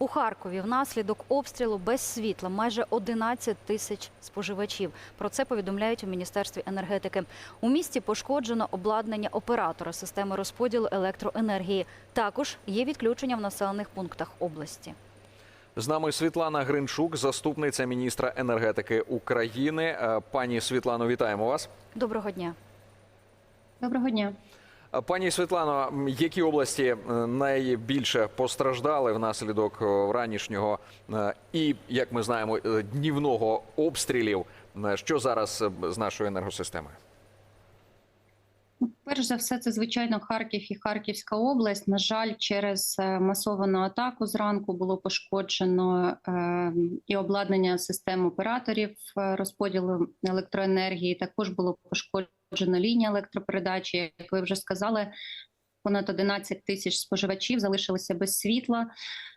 У Харкові внаслідок обстрілу без світла майже 11 тисяч споживачів. Про це повідомляють у міністерстві енергетики. У місті пошкоджено обладнання оператора системи розподілу електроенергії. Також є відключення в населених пунктах області. З нами Світлана Гринчук, заступниця міністра енергетики України. Е, Пані Світлано, вітаємо вас. Доброго дня. Доброго дня. Пані Світлано, які області е, найбільше постраждали внаслідок е, ранішнього е, і, як ми знаємо, днівного обстрілів? Що зараз з нашою енергосистемою? Перш за все, це звичайно Харків і Харківська область. На жаль, через е, масовану атаку зранку було пошкоджено е, і обладнання систем операторів е, розподілу електроенергії. Також було пошкоджено лінія електропередачі. Як ви вже сказали, понад 11 тисяч споживачів залишилися без світла.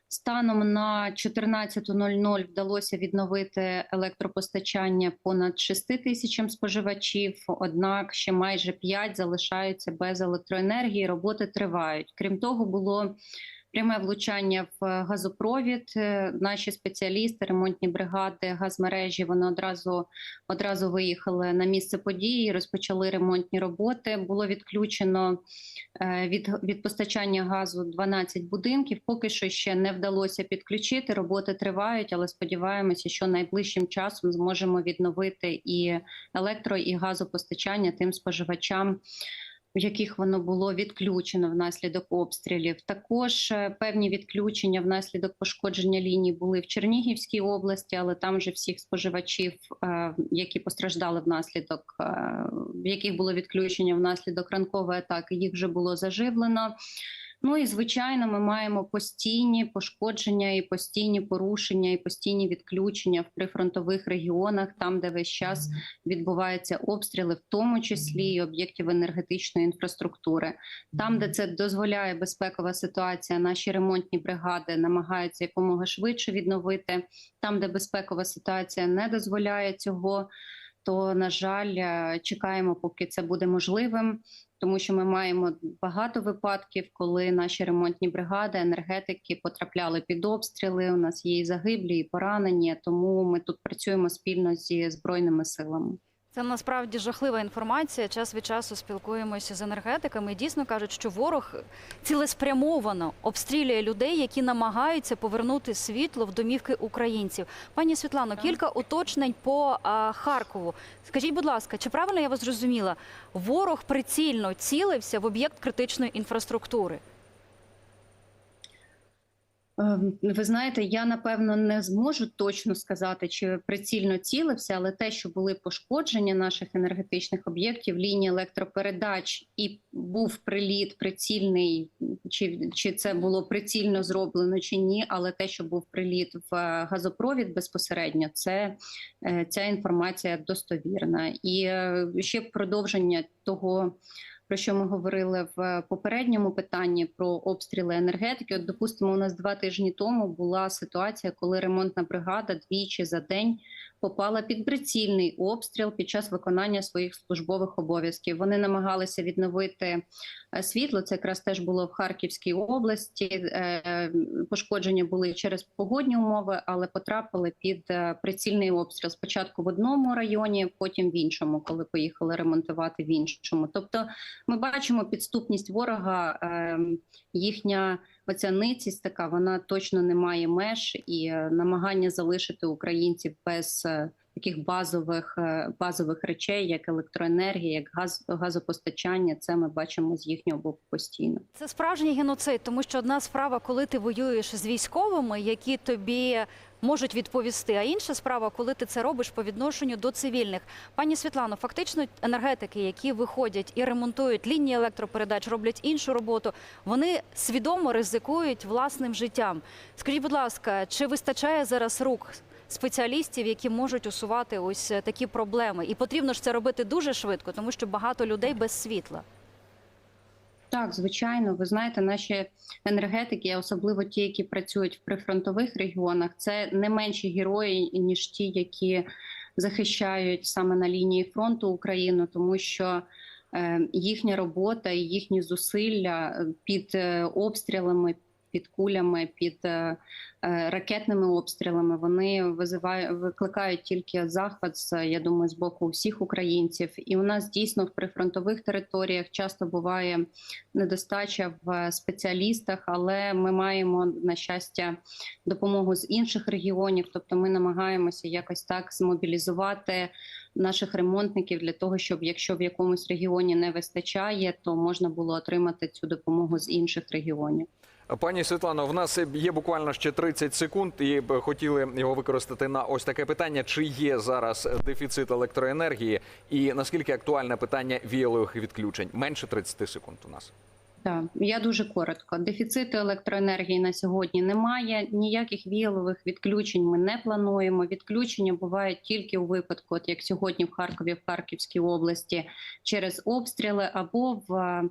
Станом на 14.00 вдалося відновити електропостачання понад 6 тисячам споживачів. Однак ще майже 5 залишаються без електроенергії. Роботи тривають. Крім того, було пряме влучання в газопровід. Е, Наші спеціалісти, ремонтні бригади, газмережі вони одразу одразу виїхали на місце події, розпочали ремонтні роботи. Було відключено е, від, від постачання газу 12 будинків. Поки що ще не вдалося підключити. Роботи тривають, але сподіваємося, що найближчим часом зможемо відновити і електро, і газопостачання тим споживачам. В яких воно було відключено внаслідок обстрілів, також е, певні відключення внаслідок пошкодження ліній були в Чернігівській області, але там вже всіх споживачів, е, які постраждали внаслідок, е, в яких було відключення внаслідок ранкової атаки, їх вже було заживлено. Ну і звичайно, ми маємо постійні пошкодження і постійні порушення, і постійні відключення в прифронтових регіонах, там де весь час відбуваються обстріли, в тому числі і об'єктів енергетичної інфраструктури. Там, де це дозволяє безпекова ситуація, наші ремонтні бригади намагаються якомога швидше відновити. Там, де безпекова ситуація не дозволяє цього, то на жаль, е, чекаємо, поки це буде можливим. Тому що ми маємо багато випадків, коли наші ремонтні бригади, енергетики потрапляли під обстріли. У нас є і загиблі, і поранені. Тому ми тут працюємо спільно зі збройними силами. Це насправді жахлива інформація. Час від часу спілкуємося з енергетиками. і Дійсно кажуть, що ворог цілеспрямовано обстрілює людей, які намагаються повернути світло в домівки українців. Пані Світлано, кілька уточнень по а, Харкову. Скажіть, будь ласка, чи правильно я вас зрозуміла? Ворог прицільно цілився в об'єкт критичної інфраструктури. Ем, Ви знаєте, я напевно не зможу точно сказати, чи прицільно цілився, але те, що були пошкодження наших енергетичних об'єктів, лінії електропередач, і був приліт прицільний, чи, чи це було прицільно зроблено, чи ні, але те, що був приліт в е, газопровід безпосередньо, це е, ця інформація достовірна. І е, ще продовження того про що ми говорили в попередньому питанні про обстріли енергетики. От, допустимо, у нас два тижні тому була ситуація, коли ремонтна бригада двічі за день попала під прицільний обстріл під час виконання своїх службових обов'язків. Вони намагалися відновити е, світло. Це якраз теж було в Харківській області. Е, Пошкодження були через погодні умови, але потрапили під е, прицільний обстріл. Спочатку в одному районі, потім в іншому, коли поїхали ремонтувати в іншому. Тобто, ми бачимо підступність ворога, ем, їхня оця ницість така, вона точно не має меж і е, намагання залишити українців без е, таких базових е, базових речей, як електроенергія, як газ, газопостачання. Це ми бачимо з їхнього боку постійно. Це справжній геноцид, тому що одна справа, коли ти воюєш з військовими, які тобі можуть відповісти, а інша справа, коли ти це робиш по відношенню до цивільних. Пані Світлано, фактично енергетики, які виходять і ремонтують лінії електропередач, роблять іншу роботу, вони свідомо ризикують власним життям. Скажіть, будь ласка, чи вистачає зараз рук? Спеціалістів, які можуть усувати ось такі проблеми, і потрібно ж це робити дуже швидко, тому що багато людей без світла. Так, звичайно, ви знаєте, наші енергетики, особливо ті, які працюють в прифронтових регіонах, це не менші герої ніж ті, які захищають саме на лінії фронту Україну, тому що е, їхня робота і їхні зусилля під е, обстрілами, під кулями, під е, е, ракетними обстрілами. Вони визивають, викликають тільки захват, я думаю, з боку всіх українців. І у нас дійсно в прифронтових територіях часто буває недостача в спеціалістах, але ми маємо на щастя допомогу з інших регіонів. Тобто, ми намагаємося якось так змобілізувати наших ремонтників для того, щоб якщо в якомусь регіоні не вистачає, то можна було отримати цю допомогу з інших регіонів. Пані Світлано, в нас є буквально ще 30 секунд, і хотіли його використати на ось таке питання: чи є зараз дефіцит електроенергії, і наскільки актуальне питання віялових відключень? Менше 30 секунд у нас. Так, я дуже коротко. Дефіциту електроенергії на сьогодні немає. Ніяких віялових відключень ми не плануємо. Відключення бувають тільки у випадку, от як сьогодні в Харкові, в Харківській області, через обстріли або в.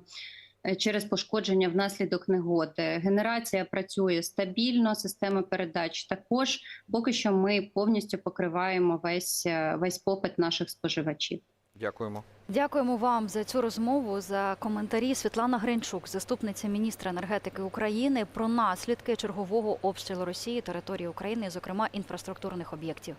Е, Через пошкодження внаслідок негоди генерація працює стабільно. Система передач також поки що ми повністю покриваємо весь е, весь попит наших споживачів. Дякуємо. Дякуємо вам за цю розмову, за коментарі. Світлана Гринчук, заступниця міністра енергетики України, про наслідки чергового обстрілу Росії території України, зокрема інфраструктурних об'єктів.